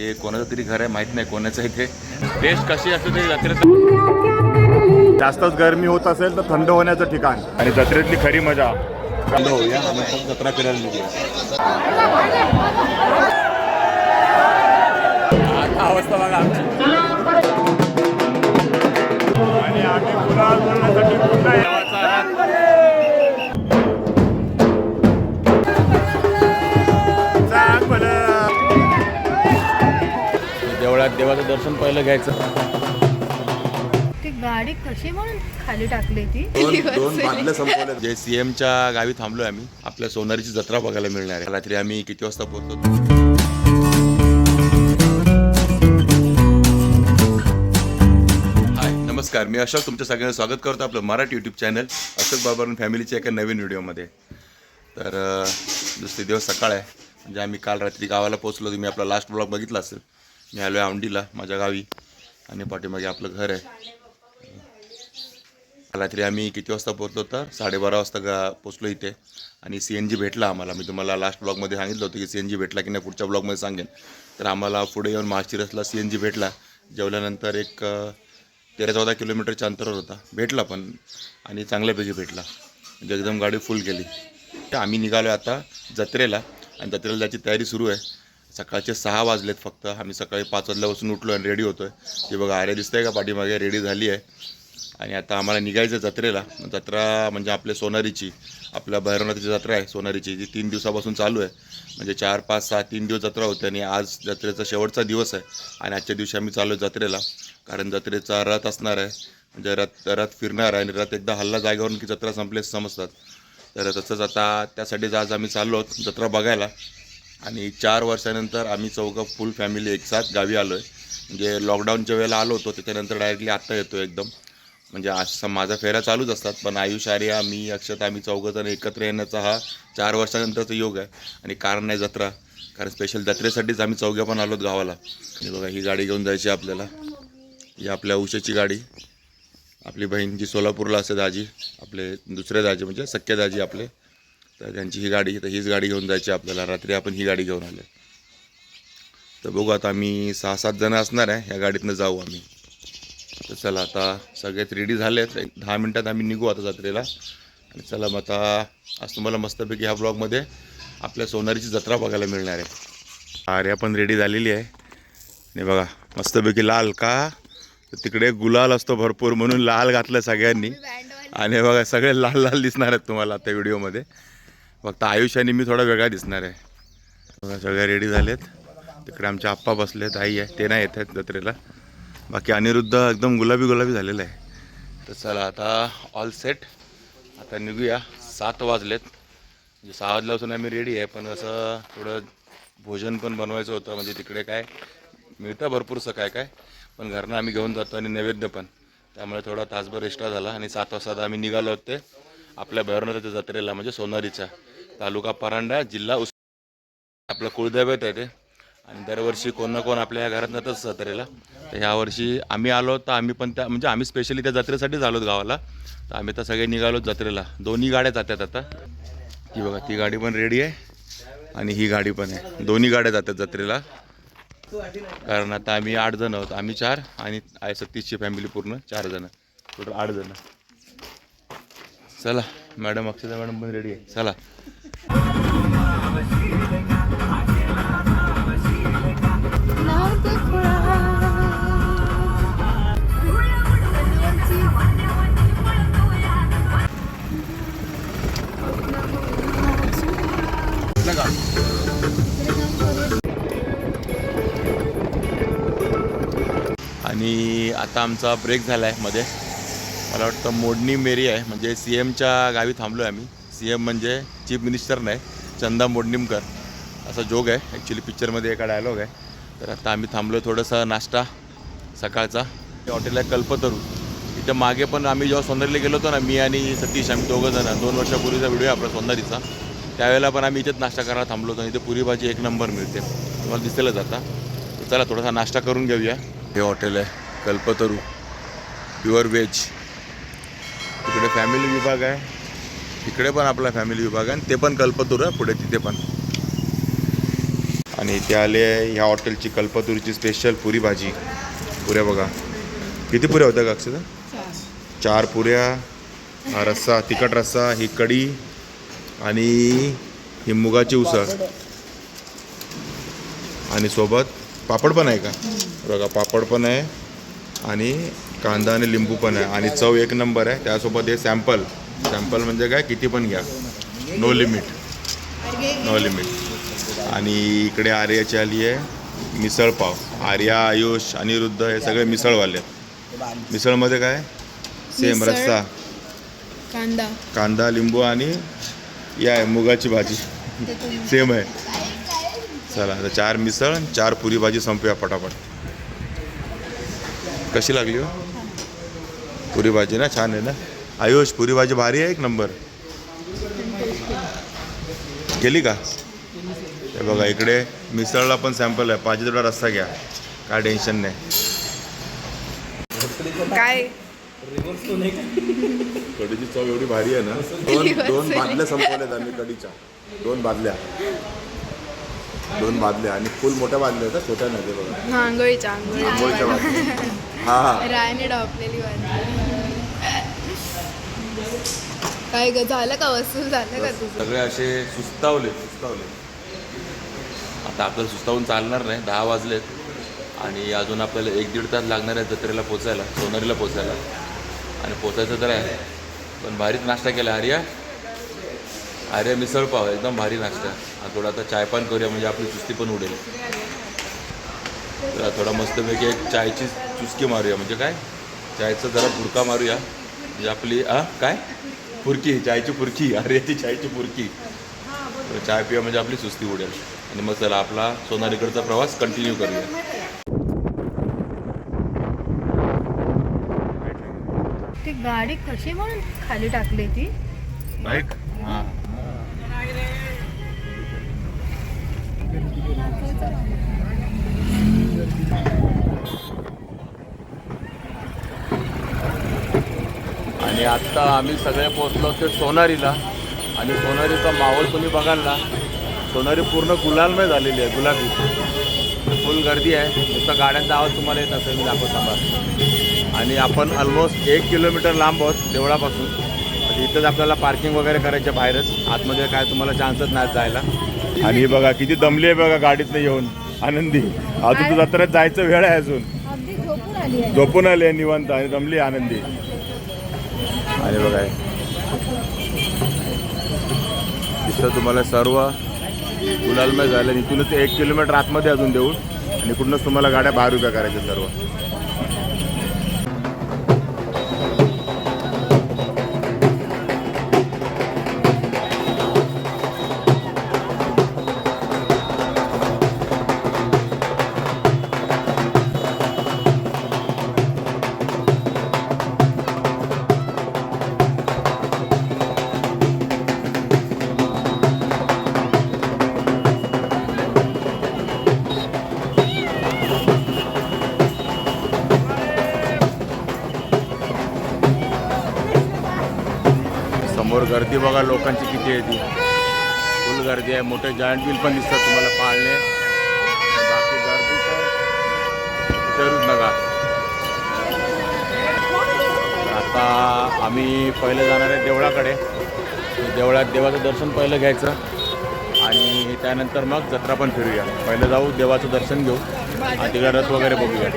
हे कोणाचं तरी घर आहे माहीत नाही कोणाचं इथे. टेस्ट कशी असते तरी जत्रेत? जास्तच गरमी होत असेल तर थंड होण्याचं ठिकाण. आणि जत्रेतली खरी मजा. थंड होऊया आणि मग जत्रा फिरायला निघूया. अवस्था बघा आमची. आणि आम्ही पुन्हा देवळात देवाचं दर्शन पहिलं घ्यायचं. ती गाडी कशी म्हणून खाली टाकली ती? दोन दोन बाटल्या संपवल्या जे सीएमच्या गावी थांबलोय आम्ही. आपल्या सोनारीची जत्रा बघायला मिळणार आहे. रात्री आम्ही किती वाजता पोहोचतो हाय नमस्कार. मी अशोक तुमच्या सगळ्यांचं स्वागत करतो आपलं मराठी यूट्यूब चॅनल अशोक बाबर फॅमिलीच्या एका नवीन व्हिडिओमध्ये तर दुसरे दिवस सकाळ आहे. म्हणजे आम्ही काल रात्री गावाला पोहोचलो. तुम्ही आपला लास्ट ब्लॉग बघितला असेल. मी आलो आहे औंडीला माझ्या गावी. आणि पाठीमागे आपलं घर आहे. रात्री आम्ही किती वाजता पोहोचलो तर? साडेबारा वाजता गा पोचलो इथे. आणि सी एन जी भेटला आम्हाला. मी तुम्हाला लास्ट ब्लॉगमध्ये सांगितलं होतं की सी एन जी भेटला की नाही पुढच्या ब्लॉगमध्ये सांगेन. तर आम्हाला पुढे येऊन महाशिरसला सी एन जी भेटला. जेवल्यानंतर एक तेरा चौदा किलोमीटरच्या अंतरावर होता. भेटला पण. आणि चांगल्यापैकी भेटला. म्हणजे एकदम गाडी फुल केली. तर आम्ही निघालो आता जत्रेला. आणि जत्रेला जायची तयारी सुरू आहे. सकाळचे सहा वाजलेत फक्त. आम्ही सकाळी पाच वाजल्यापासून उठलो आणि रेडी होतो आहे ते बघा आर्या दिसतंय का? पाठीमागे रेडी झाली आहे. आणि आता आम्हाला निघायचं आहे जत्रेला. जत्रा म्हणजे आपल्या सोनारीची आपल्या भैरवनाथची जत्रा आहे सोनारीची जी तीन दिवसापासून चालू आहे. म्हणजे चार पाच सहा तीन दिवस जत्रा होते आणि आज जत्रेचा शेवटचा दिवस आहे. आणि आजच्या दिवशी आम्ही चालू आहे जत्रेला. कारण जत्रेचा रथ असणार आहे. म्हणजे रथ रथ फिरणार आहे आणि रथ एकदा हल्ला जागेवरून की जत्रा संपले समजतात. तर तसंच आता त्यासाठीच आज आम्ही चाललो आहोत जत्रा बघायला. आणि चार वर्षानंतर आम्ही चौघं फुल फॅमिली एकसाथ गावी आलो आहे म्हणजे लॉकडाऊनच्या वेळेला आलो होतो त्याच्यानंतर डायरेक्टली आत्ता येतो एकदम. म्हणजे असं माझा फेऱ्या चालूच असतात पण आयुष आर्या मी अक्षत आम्ही चौघंजण एकत्र येण्याचा हा चार वर्षानंतरचा योग आहे. आणि कारण नाही जत्रा कारण स्पेशल जत्रेसाठीच आम्ही चौघ्या पण आलोत गावाला. आणि बघा ही गाडी घेऊन जायची आपल्याला. ही आपल्या उषेची गाडी. आपली बहीण जी सोलापूरला असते दाजी आपले दुसरे दाजी म्हणजे सख्या दाजी आपले. तर त्यांची ही गाडी तर हीच गाडी घेऊन जायची आपल्याला. रात्री आपण ही गाडी घेऊन आले तर बघू आता आम्ही सहा सात जण असणार आहे ह्या गाडीतनं जाऊ आम्ही. तर चला आता सगळेच रेडी झालेत एक दहा मिनटात आम्ही निघू आता जत्रेला. आणि चला मग आता आज तुम्हाला मस्तपैकी ह्या ब्लॉगमध्ये आपल्या सोनारीची जत्रा बघायला मिळणार आहे. आर्या पण रेडी झालेली आहे. आणि बघा मस्तपैकी लाल का? तर तिकडे गुलाल असतो भरपूर म्हणून लाल घातलं सगळ्यांनी. आणि बघा सगळे लाल लाल दिसणार आहेत तुम्हाला आता व्हिडिओमध्ये फक्त आयुष्याने मी थोडा वेगळा दिसणार आहे. सगळ्या सगळे रेडी झालेत. तिकडे आमचे आप्पा बसलेत आई आहे ते नाही येत आहेत जत्रेला. बाकी अनिरुद्ध एकदम गुलाबी गुलाबी झालेला आहे. तर चला आता ऑल सेट आता निघूया. सात वाजलेत. म्हणजे सहा वाजल्यापासून आम्ही रेडी आहे पण असं थोडं भोजन पण बनवायचं होतं. म्हणजे तिकडे काय मिळतं भरपूरसं काय काय पण घरनं आम्ही घेऊन जातो आणि नैवेद्य पण. त्यामुळे थोडा तासभर एक्स्ट्रा झाला आणि सात वाजता आम्ही निघालो होते आपल्या भैरवनाथाच्या जत्रेला म्हणजे सोनारीच्या तालुका परांडा जिल्हा उस आपलं कुळदैवत आहे ते. आणि दरवर्षी कोण ना कोण आपल्या या घरात जातात जत्रेला तर ह्या वर्षी आम्ही आलो तर आम्ही पण त्या म्हणजे आम्ही स्पेशली त्या जत्रेसाठीच आलो गावाला. तर आम्ही तर सगळे निघालो जत्रेला. दोन्ही गाड्या जातात आता. ती बघा ती गाडी पण रेडी आहे आणि ही गाडी पण आहे. दोन्ही गाड्या जातात जत्रेला. कारण आता आम्ही आठ जण आहोत. आम्ही चार आणि आहे सतीशची फॅमिली पूर्ण चार जण. टोटल आठ जण. चला मॅडम अक्षता मॅडम पण रेडी आहे. चला. आणि आता आमचा ब्रेक झाला आहे मध्ये. मला वाटतं मोडणी मेरी आहे. म्हणजे सी एमच्या गावी थांबलो आहे आम्ही. सी एम म्हणजे चीफ मिनिस्टर नाही चंदा मोडणीमकर. असा जोग आहे. ॲक्च्युली पिक्चरमध्ये एका डायलॉग आहे. तर आता आम्ही थांबलो आहे थोडंसं नाश्ता सकाळचा. हॉटेल आहे कल्पतरू. इथं मागे पण आम्ही जेव्हा सोंदरीला गेलो होतो ना मी आणि सतीश आम्ही दोघं जण. दोन वर्षापूर्वीचा व्हिडिओ आहे आपला सोंदारीचा त्यावेळेला पण आम्ही इथेच नाश्ता करायला थांबलो होतो इथे पुरी भाजी एक नंबर मिळते. तुम्हाला दिसेलच आता. चला थोडासा नाश्ता करून घेऊया. हे हॉटेल आहे कल्पतरू प्युअर व्हेज. तिकडे फॅमिली विभाग आहे. तिकडे पण आपला फॅमिली विभाग आहे आणि ते पण कल्पतरू आहे पुढे तिथे पण. आणि इथे आले ह्या हॉटेलची कल्पतरूची स्पेशल पुरी भाजी. पुऱ्या बघा. किती पुऱ्या होत्या का अक्षदा चार पुऱ्या हा रस्सा तिखट रस्सा ही कढी आणि ही मुगाची उसळ. आणि सोबत पापड पण आहे का? बघा पापड पण आहे आणि कांदा आणि लिंबू पण आहे आणि चव एक नंबर आहे. त्यासोबत हे सॅम्पल. सॅम्पल म्हणजे काय? किती पण घ्या. नो लिमिट नो लिमिट आणि इकडे आर्याची आली आहे मिसळ पाव. आर्या आयुष अनिरुद्ध हे सगळे मिसळवाले आहेत. मिसळमध्ये काय? सेम. रस्सा. कांदा. कांदा लिंबू आणि या आहे मुगाची भाजी. सेम आहे. चला आता चार मिसळ आणि चार पुरी भाजी संपूया पटापट. कशी लागली हो? पुरी भाजी ना छान आहे ना? आयुष पुरी भाजी भारी आहे एक नंबर. केली का? हे बघा इकडे मिसळला पण सॅम्पल आहे. पाहिजे तेवढा रस्सा घ्या. काय टेन्शन नाही. काय? कढीची चव एवढी भारी आहे ना? दोन दोन बादल्या संपवल्यात आम्ही कढीच्या. दोन बादल्या. दोन बादल्या आणि फुल मोठ्या बादल्या होत्या छोट्या नाही बघा. आंघोळीच्या आंघोळीच्या बादल्या. हा. रायने डॉपलेली वाटली काय ग झालं का वसूल? झालं का तुझं? सगळे असे सुस्तावले सुस्तावले. आता आपल्याला सुस्तावून चालणार नाही दहा वाजलेत. आणि अजून आपल्याला एक दीड तास लागणार आहे जत्रेला पोचायला सोनारीला पोचायला. आणि पोचायचं तर आहे. पण भारीच नाश्ता केला आर्या. आर्या मिसळ पाव एकदम भारी नाश्ता. थोडा आता चायपान करूया म्हणजे आपली चुस्ती पण उडेल. तर थोडा मस्तपैकी एक चायची चुस्की मारूया. म्हणजे काय? चायचं जरा बुडका मारूया. म्हणजे आपली आ काय? फुरकी चायची फुरकी. आर्याची चायची फुरकी. चाय पिऊया म्हणजे आपली सुस्ती उडेल. आणि मग चला आपला सोनारीकडचा प्रवास कंटिन्यू करूया. ती गाडी कशी म्हणून खाली टाकली ती? बाईक? हां. आणि आत्ता आम्ही सगळे पोचलो ते सोनारीला. आणि सोनारीचा माहोल तुम्ही बघाल ना सोनारी पूर्ण गुलालमय झालेली आहे गुलाबी. फुल गर्दी आहे. नुसता गाड्यांचा आवाज तुम्हाला येत असेल मी दाखवत थांबा. आणि आपण ऑलमोस्ट एक किलोमीटर लांब आहोत देवळापासून. म्हणजे इथंच आपल्याला पार्किंग वगैरे करायच्या बाहेरच. आतमध्ये काय तुम्हाला चान्सच नाही जायला. आणि बघा किती दमली आहे बघा गाडीतनं येऊन. आनंदी. अजून तर जत्रेत जायचं वेळ आहे अजून. झोपून आली निवांत आणि आहे आनंदी. आणि बघा. तिथं तुम्हाला सर्व गुलालमय झालं. इथूनच एक किलोमीटर आतमध्ये अजून देऊन आणि इकडूनच तुम्हाला गाड्या बाहेर उभ्या करायच्या सर्व. लोकांची किती आहे ती? फुल गर्दी आहे मोठे जायंट बिल पण दिसतात तुम्हाला पाळणे. बाकी गर्दी तर नका आता आम्ही पहिले जाणार आहे देवळाकडे. देवळात देवाचं दर्शन पहिलं घ्यायचं. आणि त्यानंतर मग जत्रा पण फिरूया. पहिलं जाऊ देवाचं दर्शन घेऊ. आणि तिकडे रथ वगैरे बघूया.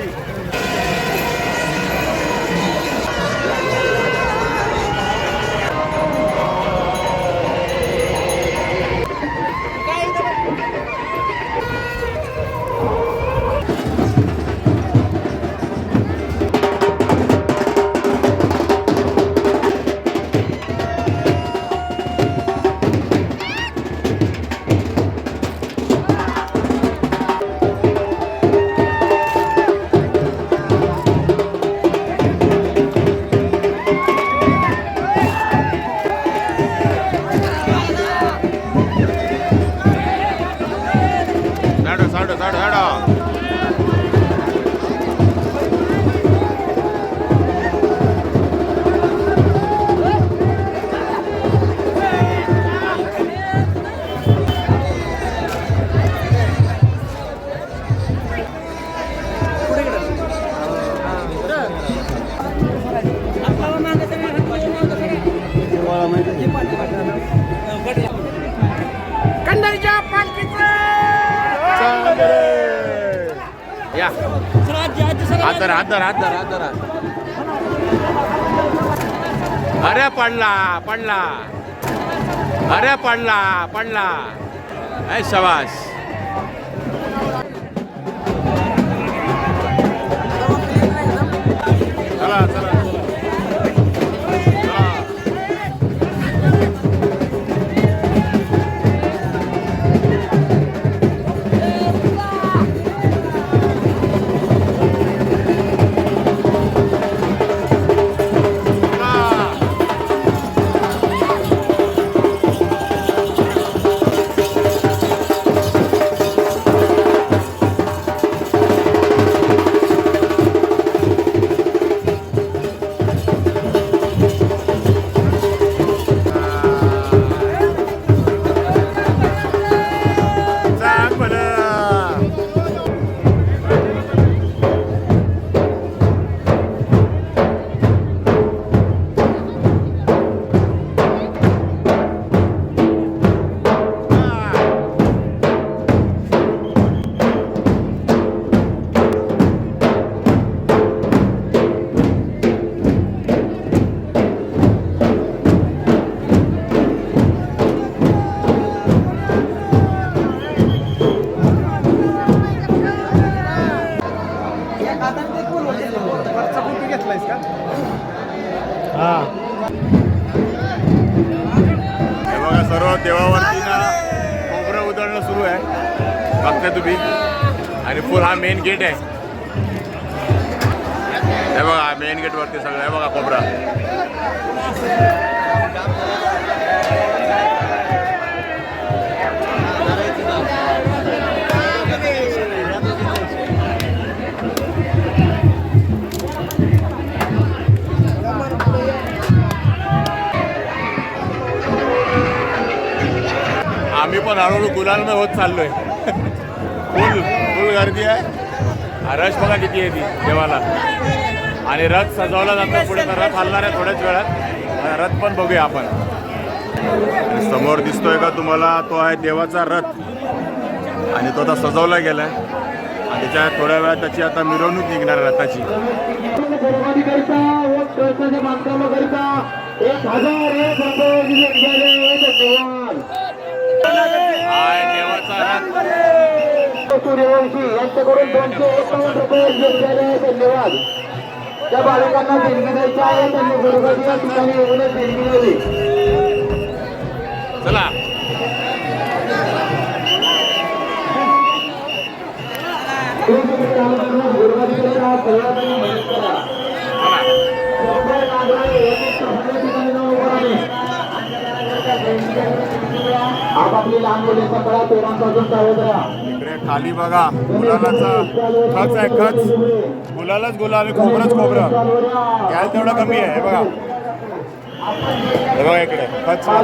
धर हात धर हात धर अरे पडला पडला. अरे पडला पडला. ऐ सवास चाललोय. फुल फुल गर्दी आहे. रश बघा किती आहे ती देवाला. आणि रथ सजवला जातो पुढे तर रथ हलणार आहे थोड्याच वेळात. रथ पण बघूया आपण. समोर दिसतोय का तुम्हाला? तो आहे देवाचा रथ. आणि तो आता सजवला गेलाय. आणि त्याच्या थोड्या वेळात त्याची आता मिरवणूक निघणार आहे रथाची. एक हजार दिले सूर्यवंशी यांच्याकडून दोनशे एकावन्न रुपये दिले गेले धन्यवाद. त्या बालकांना देणगी द्यायची आहे. त्यांनी गुरुगाडी या ठिकाणी येऊनच देणगी द्यावी चला. गुरुगाडी इकडे खाली बघा गुलालाचा खच आहे खच. गुलालच गुलाल खोबरंच खोबरं. घ्यायला तेवढं कमी आहे हे बघा. बघा इकडे. खच आहे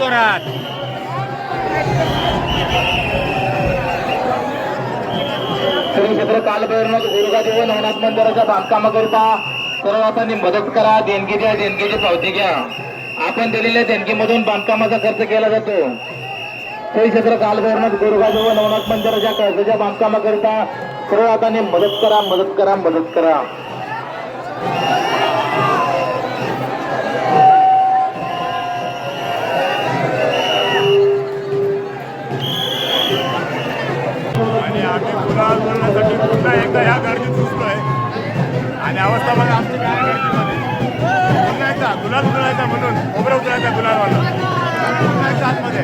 जोरात श्री क्षेत्र कालभैरव गुरुगादेव नवनाथ मंदिराच्या बांधकामाकरिता सर्वांनी मदत करा देणगी द्या देणगीची पावती घ्या आपण दिलेल्या देणगीमधून बांधकामाचा खर्च केला जातो श्री क्षेत्र कालभैरव गुरुगादेव नवनाथ मंदिराच्या कर्जाच्या बांधकामाकरिता सर्वांनी मदत करा मदत करा मदत करा. पुन्हा एकदा ह्या गर्दीत घुसलोय आणि अवस्था बघा आमची काय गर्दीमध्ये पुन्हा एकदा गुलाल उतरायचा म्हणून खोबरं उतरायचा गुलालवाला पुन्हा एकदा आतमध्ये.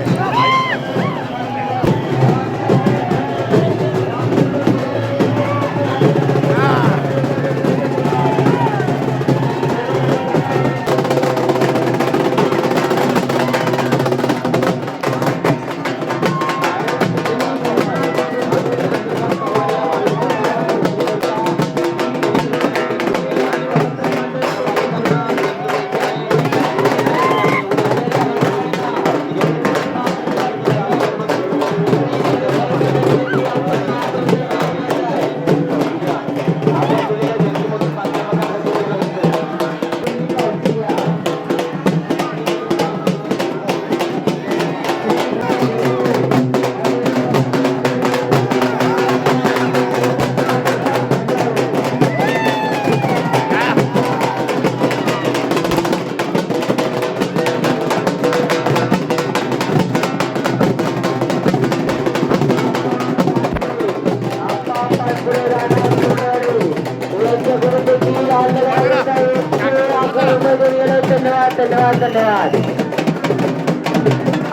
धन्यवाद. धन्यवाद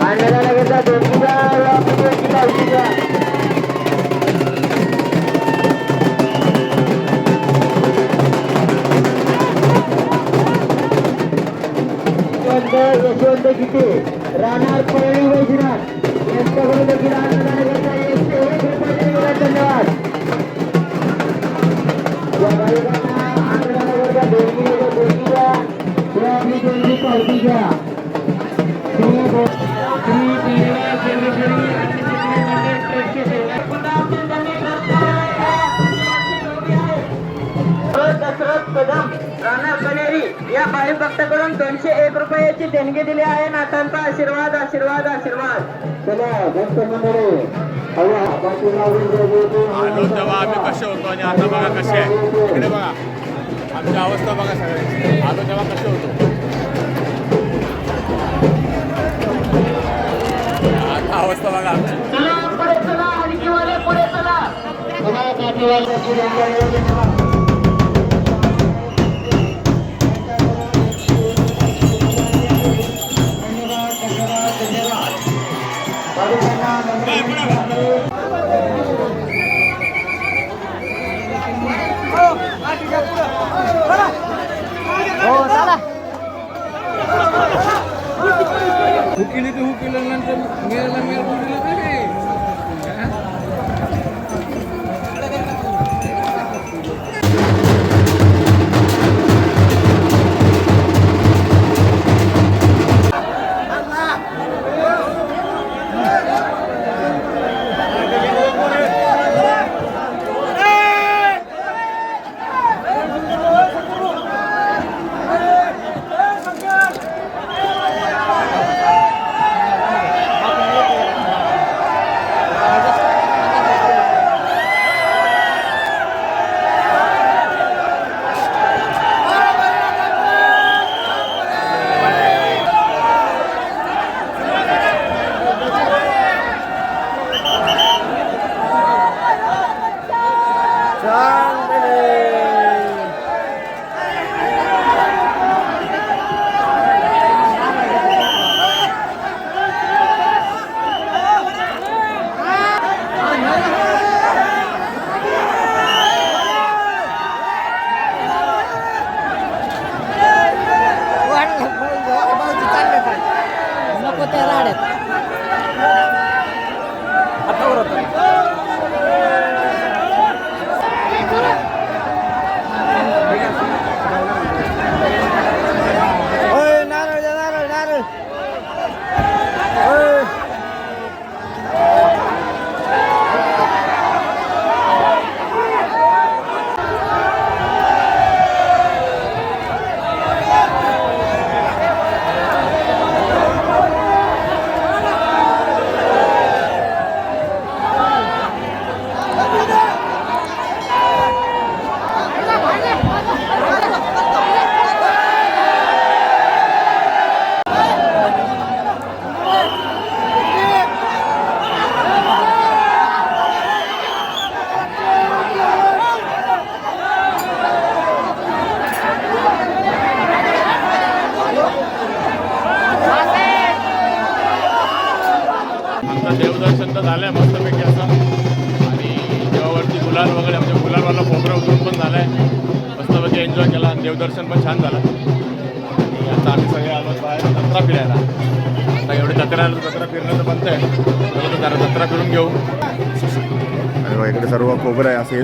अन्नदानकरता दोनशेच्या वापराची यशवंत यशवंत गीते राहणार परळी वैजनाथ यांच्याकडून देखील चित्रपट मंडळ ट्रस्टचे सेवक. दशरथ कदम राणा कनेरी या भाई भक्ताकडून दोनशे एक रुपयाची देणगी दिली आहे नाथांचा आशीर्वाद आशीर्वाद आशीर्वाद चला भक्त मंडळी आलो तेव्हा आम्ही कसे होतो आणि आता बघा कसे आहे. इकडे बघा. आमची अवस्था बघा सगळ्यांची. आता तेव्हा कसे होतो. अवस्था बघा. आमची पुढे चला. आणखी वाले पुढे चला चला काठीवाल्याची देणगी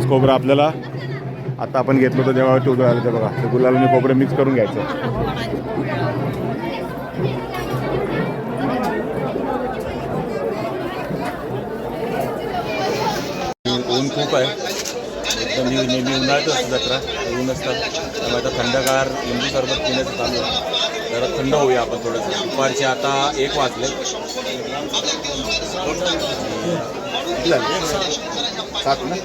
खोबरं आपल्याला. आता आपण घेतलं होतं जेव्हा टू आलं ते बघा. ते गुलाल खोबरं मिक्स करून घ्यायचं. ऊन खूप आहे. एकदम ही नेहमी उन्हाळ्यात असतं जत्रा. ऊन असतात. त्यामुळे आता थंडगार लिंबू सरबत पिण्याचं चालू आहे. जरा थंड होऊया आपण थोडंसं. दुपारचे आता एक वाजले. सात ना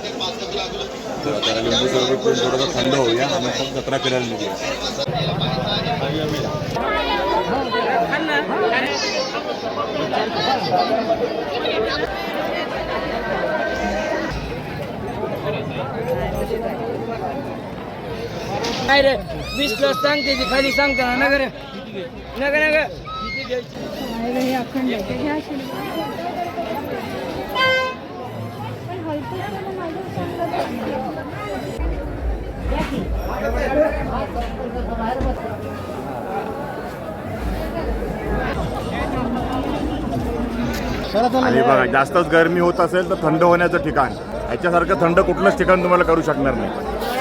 तर जरा लिंबू सरबत पिऊन थोडंसं थंड होऊया आणि मग जत्रा फिरायला निघूया काय रे वीस प्लस सांगते ती खाली सांगता ना नगर हे आणि बघा जास्तच गरमी होत असेल तर थंड होण्याचं ठिकाण. याच्यासारखं थंड कुठलंच ठिकाण तुम्हाला करू शकणार नाही.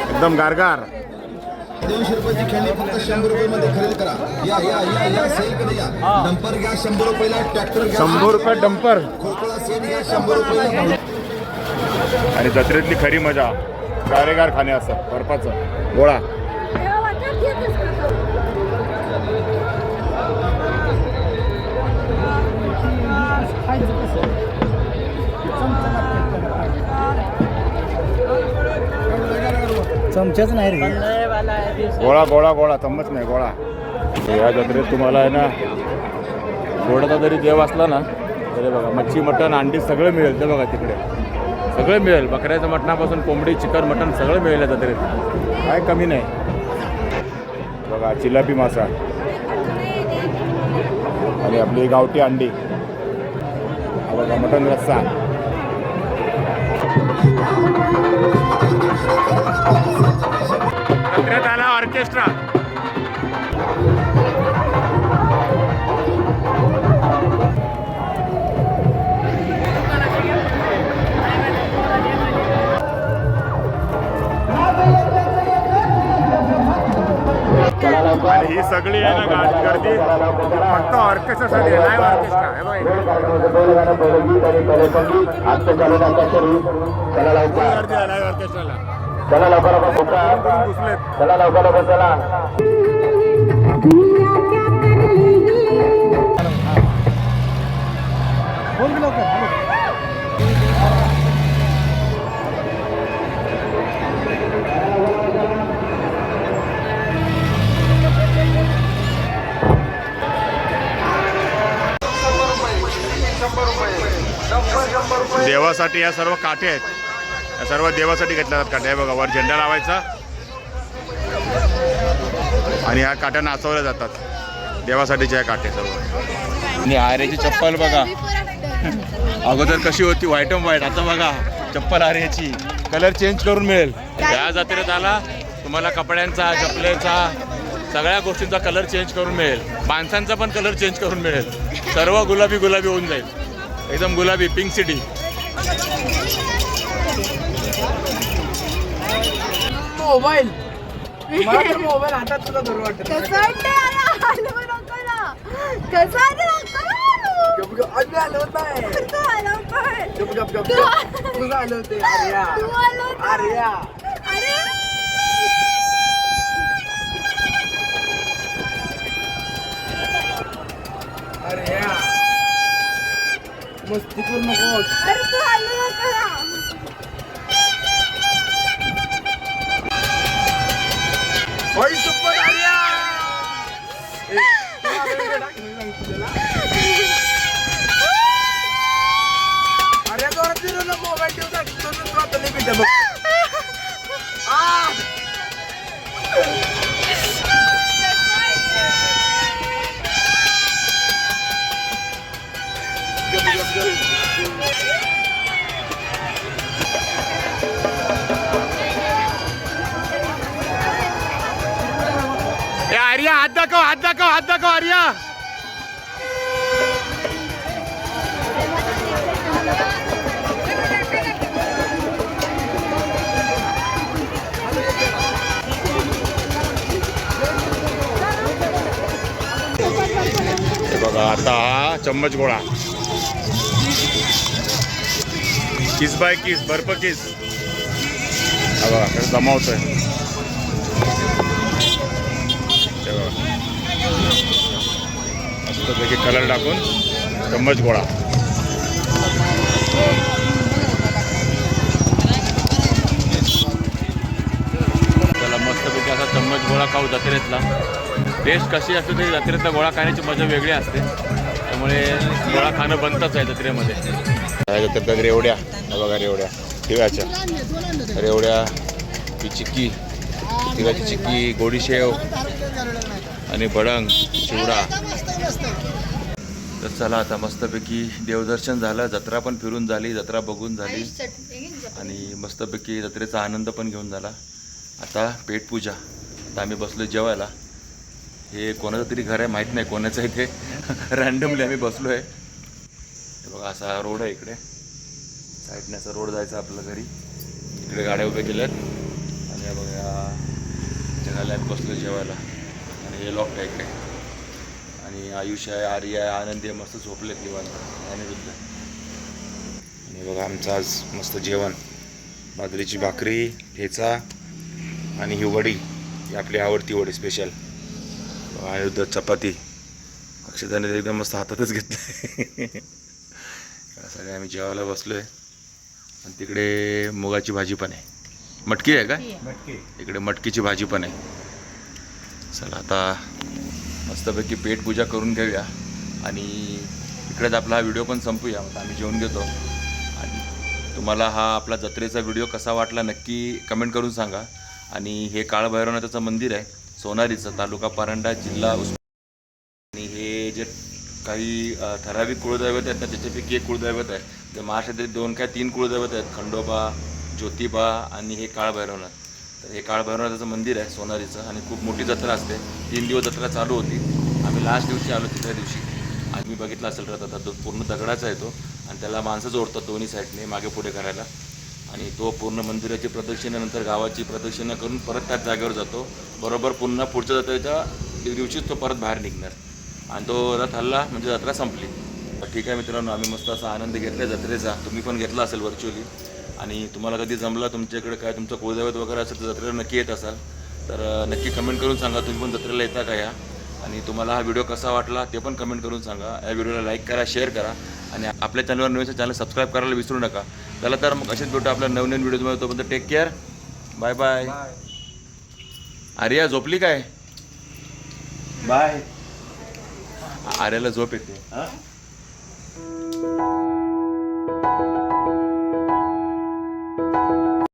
एकदम गारगार. दोनशे रुपयाची खेळणी फक्त शंभर खरेदी करा. या या या या सेल कडे या डंपर घ्या शंभर रुपयाला ट्रॅक्टर घ्या. शंभर रुपये डंपर. खोकळा सेट घ्या शंभर रुपयाला आणि जत्रेतली खरी मजा. गारेगार खाणे असं बर्फाचं. गोळा. चमच्याच नाही रे. गोळा गोळा गोळा. चम्मच नाही गोळा. या जत्रेत तुम्हाला आहे ना थोडासा जरी देव असला ना तरी बघा मच्छी मटण अंडी सगळं मिळेल ते बघा तिकडे. सगळं मिळेल. बकऱ्याच्या मटणापासून कोंबडी चिकन मटण सगळं मिळेल या जत्रेत काय कमी नाही. बघा चिलापी मासा. आणि आपली गावठी अंडी. बघा मटण रस्सा. जत्रेत आला ऑर्केस्ट्रा. आणि ही सगळी आहे ना गा- गर्दी. फक्त ऑर्केस्ट्रासाठी लाईव्ह ऑर्केस्ट्रा हे गर्दी आहे लाईव्ह ऑर्केस्ट्राला चला लवकर लवकर पोचा. घुसलेत चला लवकर लवकर चला. देवासाठी या सर्व काठे आहेत. या सर्व देवासाठी घेतल्या जातात काठ्या बघा वर झेंडा लावायचा. आणि ह्या काठ्या नाचवल्या जातात. देवासाठीच्या या काठ्या सर्व. आणि आर्याची चप्पल बघा. अगोदर कशी होती? व्हाईट अँड व्हाईट आता बघा चप्पल आर्याची. कलर चेंज करून मिळेल. या जत्रेत आला तुम्हाला कपड्यांचा चपलेचा सगळ्या गोष्टींचा कलर चेंज करून मिळेल. माणसांचा पण कलर चेंज करून मिळेल. सर्व गुलाबी गुलाबी होऊन जाईल. एकदम गुलाबी पिंक सिटी मोबाईल मोबाईल हातात वाटत कसं? आलं बरं नको ना. कसं आलं नको ना? आम्ही आलो होत नाही तू आला पण. गप गप गप तू- तुझं आलं होते आर्या तू आला होता. आर्या अरे आर्या मस्ती करू नकोस नको. होय सुपर आर्या ए, तुला आलं का डाक? मी सांगतो तुला. आर्या जोरात फिरव ना मोबाईल आता नाही बघ आ! बघा आता हा चम्मच गोळा. किस बाय किस बर्फ किस. हा बघा कसं जमावतोय हे मस्तपैकी कलर टाकून चम्मच गोळा. खाऊ जत्रेतला. टेस्ट कशी असते तरी जत्रेतला गोळा खाण्याची मजा वेगळी असते. त्यामुळे गोळा खाणं बनतच आहे जत्रेमध्ये. जत्रेत रेवड्या हा बघा रेवड्या तिळाच्या. रेवड्या ही चिक्की. तिळाची चिक्की गोडी शेव. आणि बडंग चिवडा. तर चला आता मस्तपैकी देवदर्शन झालं. जत्रा पण फिरून झाली जत्रा बघून झाली. आणि मस्तपैकी जत्रेचा आनंद पण घेऊन झाला. आता पेटपूजा. आता आम्ही बसलो जेवायला. हे कोणाचं तरी घर आहे माहीत नाही कोणाचं आहे ते. रँडमली आम्ही बसलो आहे बघा असा रोड आहे इकडे. साईडने असा रोड जायचा आपल्या घरी. इकडे गाड्या उभ्या केल्यात. आणि बघा जगाला आम्ही बसलो जेवायला. आणि हे लॉक आहे इकडे. आणि आयुष आहे आर्य आहे आनंदी आहे मस्त झोपले निवांत. अनिरुद्ध आणि बघा आमचं आज मस्त जेवण. बाजरीची भाकरी ठेचा आणि ही वडी. आपली आवडती वडी स्पेशल अनिरुद्ध चपाती. अक्षताने तर एकदम मस्त हातातच घेतलं सगळे आम्ही जेवायला बसलो आहे आणि तिकडे मुगाची भाजी पण आहे. मटकी आहे का? इकडे मटकीची भाजी पण आहे. चला आता मस्तपैकी पेटपूजा करून घेऊया. आणि इकडेच आपला हा व्हिडिओ पण संपूया. आता आम्ही जेवून घेतो. आणि तुम्हाला हा आपला जत्रेचा व्हिडिओ कसा वाटला नक्की कमेंट करून सांगा. आणि हे काळभैरवनाथाचं मंदिर आहे सोनारीचं तालुका परांडा जिल्हा आणि हे जे काही ठराविक कुळदैवत आहेत ना त्याच्यापैकी एक कुळदैवत आहे. ते महाराष्ट्रातील दोन काय तीन कुळदैवत आहेत खंडोबा ज्योतिबा आणि हे काळभैरवनाथ. तर हे काळभैरवनाथाचं मंदिर आहे सोनारीचं आणि खूप मोठी जत्रा असते. तीन दिवस जत्रा चालू होती. आम्ही लास्ट दिवशी आलो तिसऱ्या दिवशी. आम्ही बघितला बघितलं असेल रथ आता तो पूर्ण दगडाचा येतो आणि त्याला माणसं जोडतात दोन्ही साईडने मागे पुढे करायला. आणि तो पूर्ण मंदिराची प्रदक्षिणेनंतर गावाची प्रदक्षिणा करून परत त्याच जागेवर जातो. बरोबर पुन्हा पुढच्या जत्रेच्या दिवशीच तो परत बाहेर निघणार. आणि तो रथ हल्ला म्हणजे जत्रा संपली. ठीक आहे मित्रांनो आम्ही मस्त असा आनंद घेतला जत्रेचा. तुम्ही पण घेतला असेल व्हर्च्युअली आणि तुम्हाला कधी जमला तुमच्याकडे काय तुमचं कुळदैवत वगैरे असेल तर जत्रेला नक्की येत असाल. तर नक्की कमेंट करून सांगा. तुम्ही पण जत्रेला येता का या? आणि तुम्हाला हा व्हिडिओ कसा वाटला ते पण कमेंट करून सांगा. या व्हिडिओला लाईक करा शेअर करा. आणि आपल्या चॅनलवर नवीन चॅनल सबस्क्राईब करायला विसरू नका. चला तर मग असेच भेटू आपल्या नवीन नवीन व्हिडिओमध्ये तोपर्यंत take care bye bye Arya झोपली काय? बाय आर्याला झोप येते.